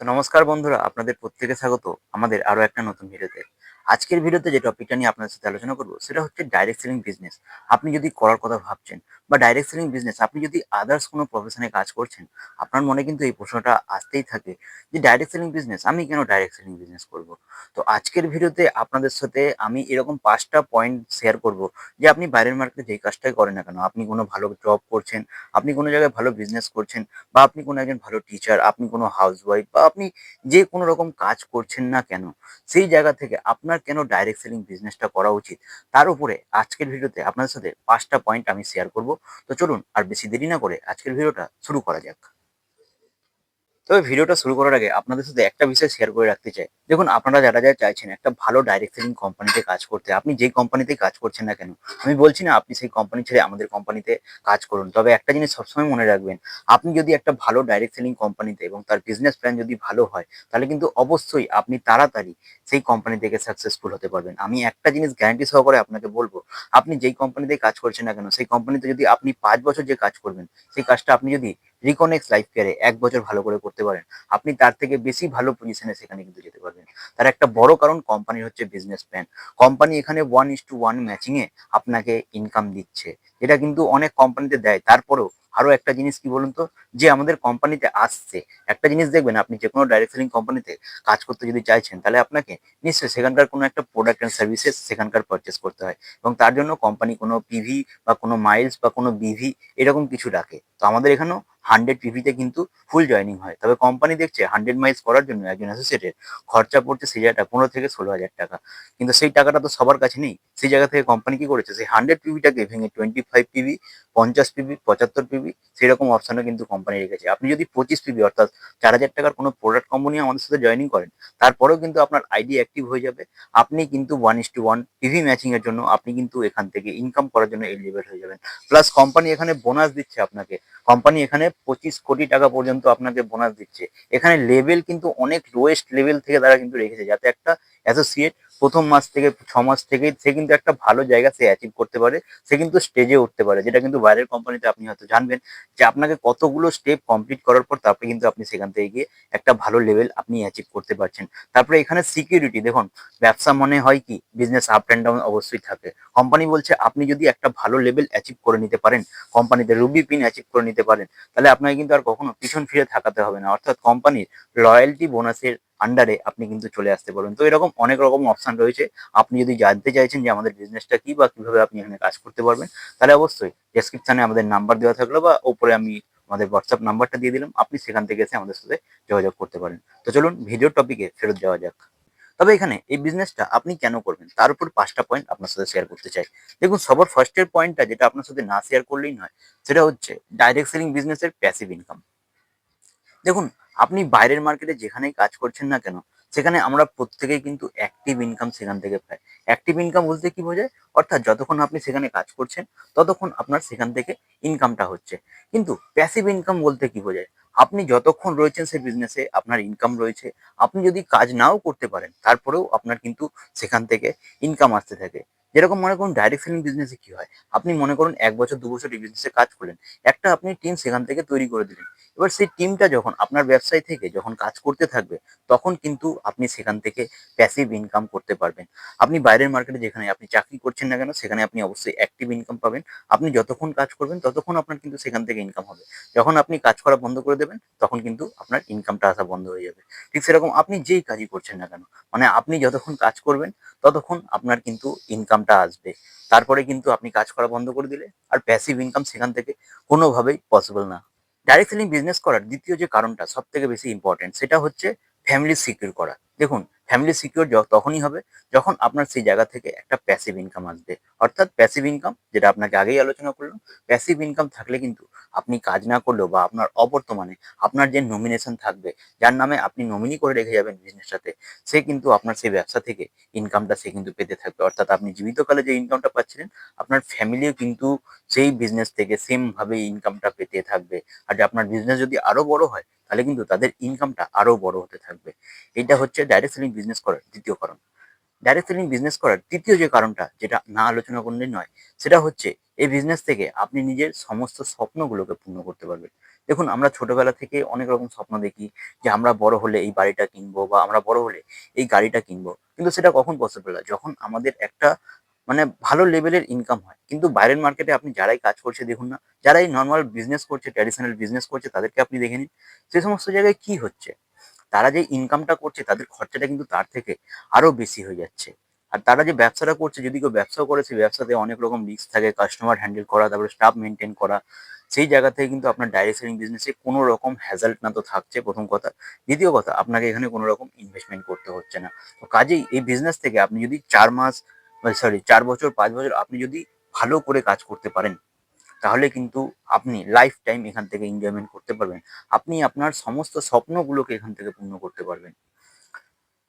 তো নমস্কার বন্ধুরা আপনাদের প্রত্যেকে স্বাগত আমাদের আরও একটা নতুন ভিডিওতে আজকের ভিডিওতে যে টপিকটা নিয়ে আপনাদের সাথে আলোচনা করব, সেটা হচ্ছে ডাইরেক্ট সেলিং বিজনেস আপনি যদি করার কথা ভাবছেন বা ডাইরেক্ট সেলিং বিজনেস আপনি যদি আদার্স কোনো প্রফেশনে কাজ করছেন, আপনার মনে কিন্তু এই প্রশ্নটা আসতেই থাকে যে ডাইরেক্ট সেলিং বিজনেস আমি কেন ডাইরেক্ট সেলিং বিজনেস করব? তো আজকের ভিডিওতে আপনাদের সাথে আমি এরকম পাঁচটা পয়েন্ট শেয়ার করব যে আপনি বাইরের মার্কেটে যেই কাজটাই করেন না কেন, আপনি কোনো ভালো জব করছেন, আপনি কোনো জায়গায় ভালো বিজনেস করছেন বা আপনি কোনো একজন ভালো টিচার আপনি কোনো হাউসওয়াইফ বা আপনি যে কোনো রকম কাজ করছেন না কেন, সেই জায়গা থেকে আপনার কেন ডাইরেক্ট সেলিং বিজনেসটা করা উচিত? তার উপরে আজকের ভিডিওতে আপনাদের সাথে পাঁচটা পয়েন্ট আমি শেয়ার করব। তো চলুন আর বেশি দেরি না করে আজকের ভিডিওটা শুরু করা যাক। তবে ভিডিওটা শুরু করার আগে আপনাদের সাথে একটা বিষয় শেয়ার করে রাখতে চাই। দেখুন, আপনারা যারা যারা চাইছেন একটা ভালো ডাইরেক্ট সেলিং কোম্পানিতে কাজ করতে, আপনি যেই কোম্পানিতে কাজ করছেন না কেন, আমি বলছি না আপনি সেই কোম্পানি ছেড়ে আমাদের কোম্পানিতে কাজ করুন, তবে একটা জিনিস সবসময় মনে রাখবেন, আপনি যদি একটা ভালো ডাইরেক্ট সেলিং কোম্পানিতে এবং তার বিজনেস প্ল্যান যদি ভালো হয়, তাহলে কিন্তু অবশ্যই আপনি তাড়াতাড়ি সেই কোম্পানি থেকে সাকসেসফুল হতে পারবেন। আমি একটা জিনিস গ্যারান্টি সহকারে আপনাকে বলব, আপনি যেই কোম্পানিতে কাজ করছেন না কেন, সেই কোম্পানিতে যদি আপনি পাঁচ বছর যে কাজ করবেন, সেই কাজটা আপনি যদি রিকনেক্স লাইফ কেয়ারে এক বছর ভালো করে করতে পারেন। আপনি তার থেকে বেশি ভালো পজিশনে সেখানে কিন্তু যেতে পারবেন। তার একটা বড় কারণ কোম্পানির হচ্ছে বিজনেস প্ল্যান কোম্পানি এখানে ওয়ান ইস টু ওয়ান ম্যাচিংয়ে আপনাকে ইনকাম দিচ্ছে। এটা কিন্তু অনেক কোম্পানিতে দেয়। তারপরেও আরও একটা জিনিস কি বলুন তো? যে আমাদের কোম্পানিতে আসছে, একটা জিনিস দেখবেন আপনি যে কোনো ডাইরেক্ট সেলিং কোম্পানিতে কাজ করতে যদি চাইছেন, তাহলে আপনাকে নিশ্চয়ই সেখানকার কোনো একটা প্রোডাক্ট অ্যান্ড সার্ভিসেস সেখানকার পারচেস করতে হয় এবং তার জন্য কোম্পানি কোনো পিভি বা কোনো মাইলস বা কোনো বিভি এরকম কিছু রাখে তো আমাদের এখানেও হান্ড্রেড পিভিতে কিন্তু ফুল জয়নিং হয়। তবে কোম্পানি দেখছে হান্ড্রেড মাইলস করার জন্য একজন অ্যাসোসিয়েটের খরচা পড়ছে সেই জায়গাটা পনেরো থেকে ষোলো হাজার টাকা। কিন্তু সেই টাকাটা তো সবার কাছে নেই। সেই জায়গা থেকে কোম্পানি কি করেছে? সেই হান্ড্রেড পিভিটাকে ভেঙে টোয়েন্টি ফাইভ পিভি পঞ্চাশ পিভি পঁচাত্তর পিভি সেরকম অপশনও কিন্তু কোম্পানি রেখেছে আপনি যদি পঁচিশ পিভি অর্থাৎ চার হাজার টাকার কোনো প্রোডাক্ট কোম্পানি আমাদের সাথে জয়েনিং করেন, তারপরেও কিন্তু আপনার আইডি অ্যাক্টিভ হয়ে যাবে। আপনি কিন্তু one is to one PV matching এর জন্য আপনি কিন্তু এখান থেকে ইনকাম করার জন্য এলিজিবল হয়ে যাবেন। প্লাস কোম্পানি এখানে বোনাস দিচ্ছে আপনাকে। কোম্পানি এখানে পঁচিশ কোটি টাকা পর্যন্ত আপনাকে বোনাস দিচ্ছে। এখানে লেভেল কিন্তু অনেক লোয়েস্ট লেভেল থেকে তারা কিন্তু রেখেছে, যাতে একটা অ্যাসোসিয়েট প্রথম মাস থেকে, ছ মাস থেকে সে কিন্তু একটা ভালো জায়গা সে অ্যাচিভ করতে পারে। সে কিন্তু স্টেজে উঠতে পারে, যেটা কিন্তু বাইরের কোম্পানিতে আপনি হয়তো জানবেন যে আপনাকে কতগুলো স্টেপ কমপ্লিট করার পর তারপরে কিন্তু আপনি সেখান থেকে গিয়ে একটা ভালো লেভেল আপনি অ্যাচিভ করতে পারছেন। তারপরে এখানে সিকিউরিটি দেখুন, ব্যবসা মনে হয় কি? বিজনেস আপ অ্যান্ড ডাউন অবশ্যই থাকে। কোম্পানি বলছে, আপনি যদি একটা ভালো লেভেল অ্যাচিভ করে নিতে পারেন কোম্পানিতে রুবি পিন অ্যাচিভ করে নিতে পারেন, তাহলে আপনাকে কিন্তু আর কখনো পিছন ফিরে থাকাতে হবে না। অর্থাৎ কোম্পানির লয়্যালটি বোনাসের আন্ডারে আপনি কিন্তু চলে আসতে পারবেন। তো এরকম অনেক রকম অপশন রয়েছে। আপনি যদি জানতে চাইছেন যে আমাদের বিজনেসটা কি বা কীভাবে আপনি এখানে কাজ করতে পারবেন, তাহলে অবশ্যই ডেসক্রিপশনে আমাদের নাম্বার দেওয়া থাকল বা ওপরে আমি আমাদের হোয়াটসঅ্যাপ নাম্বারটা দিয়ে দিলাম। আপনি সেখান থেকে এসে আমাদের সাথে যোগাযোগ করতে পারেন। তো চলুন ভিডিও টপিকে ফেরত যাওয়া যাক। তবে এখানে এই বিজনেসটা আপনি কেন করবেন? তার উপর পাঁচটা পয়েন্ট আপনার সাথে শেয়ার করতে চাই। দেখুন, সবার ফার্স্টের পয়েন্টটা যেটা আপনার সাথে না শেয়ার করলেই নয়, সেটা হচ্ছে ডাইরেক্ট সেলিং বিজনেসের প্যাসিভ ইনকাম দেখুন, আপনি বাইরের মার্কেটে যেখানেই কাজ করছেন না কেন সেখানে আমরা প্রত্যেকেই কিন্তু অ্যাক্টিভ ইনকাম সেখান থেকে পাই। অ্যাক্টিভ ইনকাম বলতে কি বোঝায়? অর্থাৎ যতক্ষণ আপনি সেখানে কাজ করছেন, ততক্ষণ আপনার সেখান থেকে ইনকামটা হচ্ছে। কিন্তু প্যাসিভ ইনকাম বলতে কি বোঝায়? আপনি যতক্ষণ রয়েছেন সেই বিজনেসে আপনার ইনকাম রয়েছে। আপনি যদি কাজ নাও করতে পারেন, তারপরেও আপনার কিন্তু সেখান থেকে ইনকাম আসতে থাকে। যেরকম মনে করুন ডাইরেক্ট সেলিং বিজনেসে কি হয়? আপনি মনে করুন, এক বছর, দু বছর এই বিজনেসে কাজ করলেন। একটা আপনি টিম সেখান থেকে তৈরি করে দিলেন। এবার সেই টিমটা যখন আপনার ব্যবসায় থেকে যখন কাজ করতে থাকবে, তখন কিন্তু আপনি সেখান থেকে প্যাসিভ ইনকাম করতে পারবেন। আপনি বাইরের মার্কেটে যেখানে আপনি চাকরি করছেন না কেন, সেখানে আপনি অবশ্যই অ্যাক্টিভ ইনকাম পাবেন। আপনি যতক্ষণ কাজ করবেন, ততক্ষণ আপনার কিন্তু সেখান থেকে ইনকাম হবে। যখন আপনি কাজ করা বন্ধ করে দেবেন, তখন কিন্তু আপনার ইনকামটা আসা বন্ধ হয়ে যাবে। ঠিক সেরকম আপনি যেই কাজই করছেন না কেন মানে আপনি যতক্ষণ কাজ করবেন, ততক্ষণ আপনার কিন্তু ইনকামটা আসবে। তারপরে কিন্তু আপনি কাজ করা বন্ধ করে দিলে আর প্যাসিভ ইনকাম সেখান থেকে কোনোভাবেই পসিবল না। ডাইরেক্ট সেলিং বিজনেস করার দ্বিতীয় যে কারণটা সব থেকে বেশি ইম্পর্টেন্ট সেটা হচ্ছে ফ্যামিলি সিকিউর করা। দেখুন ফ্যামিলি সিকিউর তখনই হবে যখন আপনার সেই জায়গা থেকে একটা প্যাসিভ ইনকাম আসবে। অর্থাৎ প্যাসিভ ইনকাম যেটা আপনাকে আগেই আলোচনা করলাম প্যাসিভ ইনকাম থাকলে কিন্তু আপনি কাজ না করলেও বা আপনার অবর্তমানে আপনার যে নমিনেশন থাকবে, যার নামে আপনি নমিনি করে রেখে যাবেন বিজনেসটাতে সে কিন্তু আপনার সেই ব্যবসা থেকে ইনকামটা সে কিন্তু পেতে থাকবে। অর্থাৎ আপনি জীবিতকালে যে ইনকামটা পাচ্ছিলেন, আপনার ফ্যামিলিও কিন্তু সেই বিজনেস থেকে সেমভাবে ইনকামটা পেতে থাকবে। আর আপনার বিজনেস যদি আরও বড় হয় তাহলে কিন্তু তাদের ইনকামটা আরও বড় হতে থাকবে। এটা হচ্ছে ডাইরেক্ট সেলিং বিজনেস করার দ্বিতীয় কারণ ডাইরেক্ট সেলিং বিজনেস করার তৃতীয় যে কারণটা, যেটা না আলোচনা করলে নয়, সেটা হচ্ছে এই বিজনেস থেকে আপনি নিজের সমস্ত স্বপ্নগুলোকে পূর্ণ করতে পারবেন। দেখুন, আমরা ছোটবেলা থেকে অনেক রকম স্বপ্ন দেখি যে আমরা বড় হলে এই বাড়িটা কিনবো বা আমরা বড় হলে এই গাড়িটা কিনবো। কিন্তু সেটা কখন পসিবল হয়? যখন আমাদের একটা মানে ভালো লেভেলের ইনকাম হয়। কিন্তু বাইরের মার্কেটে আপনি যারাই কাজ করছে, দেখুন না, যারাই নর্মাল বিজনেস করছে ট্র্যাডিশনাল বিজনেস করছে, তাদেরকে আপনি দেখে নিন, সে সমস্ত জায়গায় কি হচ্ছে? তারা যে ইনকামটা করছে, তাদের খরচাটা কিন্তু তার থেকে আরও বেশি হয়ে যাচ্ছে। আর তারা যে ব্যবসাটা করছে, যদি কেউ ব্যবসাও করে সেই ব্যবসাতে অনেক রকম রিস্ক থাকে কাস্টমার হ্যান্ডেল করা, তারপরে স্টাফ মেনটেন করা, সেই জায়গা থেকে কিন্তু আপনার ডাইরেক্ট সেলিং বিজনেসে কোনো রকম হ্যাজাল্ট না তো থাকছে, প্রথম কথা। দ্বিতীয় কথা, আপনাকে এখানে কোনো রকম ইনভেস্টমেন্ট করতে হচ্ছে না। তো কাজেই এই বিজনেস থেকে আপনি যদি চার মাস সরি চার বছর, পাঁচ বছর আপনি যদি ভালো করে কাজ করতে পারেন, তাহলে কিন্তু আপনি লাইফ টাইম এখান থেকে এনজয়মেন্ট করতে পারবেন। আপনি আপনার সমস্ত স্বপ্নগুলোকে এখান থেকে পূর্ণ করতে পারবেন।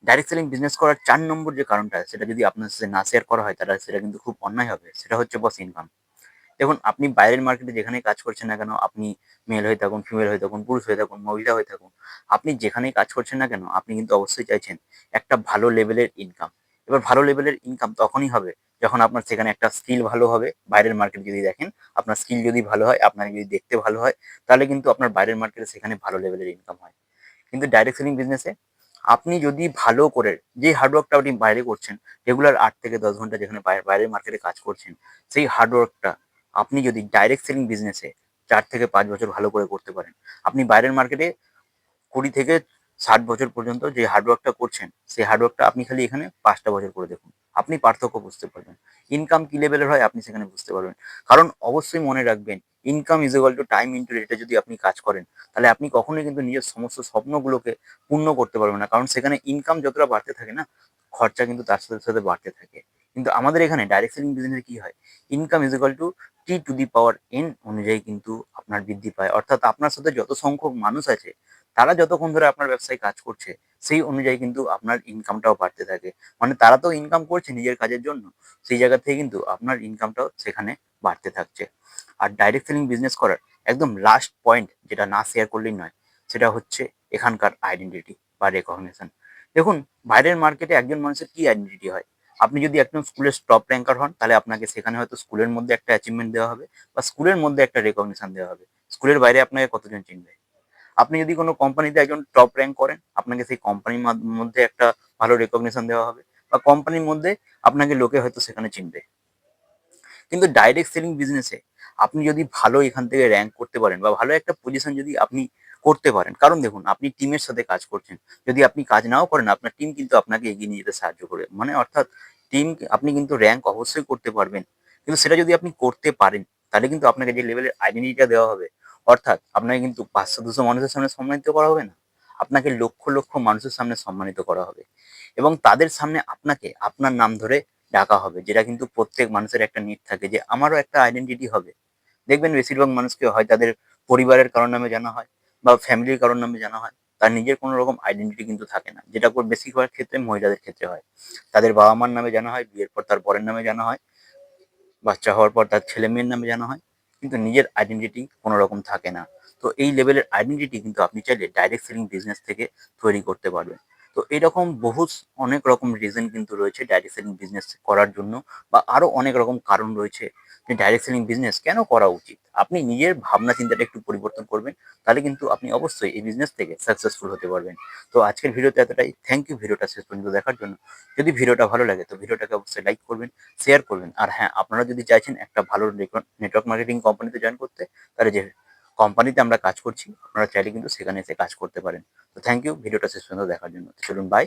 ডাইরেক্ট সেলিং বিজনেস করার চার নম্বর যে কারণটা, সেটা যদি আপনার সাথে না শেয়ার করা হয়, তাহলে সেটা কিন্তু খুব অন্যায় হবে। সেটা হচ্ছে বস ইনকাম দেখুন, আপনি বাইরের মার্কেটে যেখানেই কাজ করছেন না কেন, আপনি মেল হয়ে থাকুন ফিমেল হয়ে থাকুন, পুরুষ হয়ে থাকুন, মহিলা হয়ে থাকুন, আপনি যেখানেই কাজ করছেন না কেন, আপনি কিন্তু অবশ্যই চাইছেন একটা ভালো লেভেলের ইনকাম এবার ভালো লেভেলের ইনকাম তখনই হবে যখন আপনার সেখানে একটা স্কিল ভালো হবে, বাইরের মার্কেট যদি দেখেন, আপনার স্কিল যদি ভালো হয় আপনার যদি দেখতে ভালো হয়, তাহলে কিন্তু আপনার বাইরের মার্কেটে সেখানে ভালো লেভেলের ইনকাম হয়। কিন্তু ডাইরেক্ট সেলিং বিজনেসে আপনি যদি ভালো করে যে হার্ডওয়ার্কটা আপনি বাইরে করছেন রেগুলার আট থেকে দশ ঘণ্টা যেখানে বাইরের মার্কেটে কাজ করছেন, সেই হার্ডওয়ার্কটা আপনি যদি ডাইরেক্ট সেলিং বিজনেসে চার থেকে পাঁচ বছর ভালো করে করতে পারেন, আপনি বাইরের মার্কেটে কুড়ি থেকে ষাট বছর পর্যন্ত যে হার্ডওয়ার্কটা করছেন, সেই হার্ডওয়ার্কটা আপনি খালি এখানে পাঁচটা বছর করে দেখুন। আপনি পার্থক্য বুঝতে পারবেন। ইনকাম কি লেভেলের হয় আপনি সেখানে বুঝতে পারবেন। কারণ অবশ্যই মনে রাখবেন income is equal to time into রেটে যদি আপনি কাজ করেন, তাহলে আপনি কখনোই কিন্তু নিজের সমস্ত স্বপ্নগুলোকে পূর্ণ করতে পারবেন না। কারণ সেখানে ইনকাম যতটা বাড়তে থাকে না, খরচা কিন্তু তার সাথে সাথে বাড়তে থাকে। কিন্তু আমাদের এখানে ডাইরেক্ট সেলিং বিজনেসে কি হয়? Income is equal to T to the power N অনুযায়ী কিন্তু আপনার বৃদ্ধি পায়। অর্থাৎ আপনার সাথে যত সংখ্যক মানুষ আছে তারা যতক্ষণ ধরে আপনার ব্যবসায় কাজ করছে, সেই অনুযায়ী কিন্তু আপনার ইনকামটাও বাড়তে থাকে। মানে তারা তো ইনকাম করছে নিজের কাজের জন্য, সেই জায়গা থেকে কিন্তু আপনার ইনকামটাও সেখানে বাড়তে থাকছে। আর ডাইরেক্ট সেলিং বিজনেস করার একদম লাস্ট পয়েন্ট যেটা না শেয়ার করলেই নয়, সেটা হচ্ছে এখানকার আইডেন্টিটি বা রেকগনেশন দেখুন, বাইরের মার্কেটে একজন মানুষের কি আইডেন্টিটি হয়? আপনি যদি একজন স্কুলের টপ র্যাঙ্কার হন, তাহলে আপনাকে সেখানে হয়তো স্কুলের মধ্যে একটা অ্যাচিভমেন্ট দেওয়া হবে বা স্কুলের মধ্যে একটা রেকগনিশন দেওয়া হবে। স্কুলের বাইরে আপনাকে কতজন চিনবে? আপনি যদি কোনো কোম্পানিতে একজন টপ র্যাঙ্ক করেন, আপনাকে সেই কোম্পানির মধ্যে একটা ভালো রেকগনিশন দেওয়া হবে বা কোম্পানির মধ্যে আপনাকে লোকে হয়তো সেখানে চিনবে। কিন্তু ডাইরেক্ট সেলিং বিজনেসে আপনি যদি ভালো এখান থেকে র্যাঙ্ক করতে পারেন বা ভালো একটা পজিশন যদি আপনি করতে পারেন, কারণ দেখুন আপনি টিমের সাথে কাজ করছেন, যদি আপনি কাজ নাও করেন, আপনার টিম কিন্তু আপনাকে এগিয়ে নিয়ে যেতে সাহায্য করবে। মানে অর্থাৎ টিম আপনি কিন্তু র্যাঙ্ক অবশ্যই করতে পারবেন। কিন্তু সেটা যদি আপনি করতে পারেন, তাহলে কিন্তু আপনাকে যে লেভেলের আইডেন্টিটিটা দেওয়া হবে অর্থাৎ আপনাকে কিন্তু পাঁচশো, দুশো মানুষের সামনে সম্মানিত করা হবে না। আপনাকে লক্ষ লক্ষ মানুষের সামনে সম্মানিত করা হবে। এবং তাদের সামনে আপনাকে আপনার নাম ধরে ডাকা হবে, যেটা কিন্তু প্রত্যেক মানুষের একটা নিড থাকে যে আমারও একটা আইডেন্টিটি হবে। দেখবেন বেশিরভাগ মানুষকে হয় তাদের পরিবারের কারণ নামে জানা হয় বা ফ্যামিলির কারণ নামে জানা হয়, তার নিজের কোনো রকম আইডেন্টিটি কিন্তু থাকে না, যেটা করে বেশিরভাগ ক্ষেত্রে মহিলাদের ক্ষেত্রে হয়। তাদের বাবা মার নামে জানা হয়, বিয়ের পর তার বরের নামে জানা হয়, বাচ্চা হওয়ার পর তার ছেলে মেয়ের নামে জানা হয় কিন্তু নিজের আইডেন্টিটি কোনো রকম থাকে না। তো এই লেভেলের আইডেন্টিটি কিন্তু আপনি চাইলে ডাইরেক্ট সেলিং বিজনেস থেকে তৈরি করতে পারবেন। তো এরকম বহু অনেক রকম রিজন কিন্তু রয়েছে ডাইরেক্ট সেলিং বিজনেস করার জন্য বা আরও অনেক রকম কারণ রয়েছে। যে ডাইরেক্ট সেলিং বিজনেস কেন করা উচিত? আপনি নিজের ভাবনা চিন্তাটা একটু পরিবর্তন করবেন, তাহলে কিন্তু আপনি অবশ্যই এই বিজনেস থেকে সাকসেসফুল হতে পারবেন। তো আজকের ভিডিওতে এতটাই। থ্যাংক ইউ ভিডিওটা শেষ পর্যন্ত দেখার জন্য। যদি ভিডিওটা ভালো লাগে তো ভিডিওটাকে অবশ্যই লাইক করবেন শেয়ার করবেন। আর হ্যাঁ আপনারা যদি চাইছেন একটা ভালো নেটওয়ার্ক মার্কেটিং কোম্পানিতে জয়েন করতে, তাহলে যে কোম্পানিতে আমরা কাজ করছি, আপনারা চাইলে কিন্তু সেখানে এসে কাজ করতে পারেন। তো থ্যাংক ইউ ভিডিওটা শেষ পর্যন্ত দেখার জন্য। চলুন বাই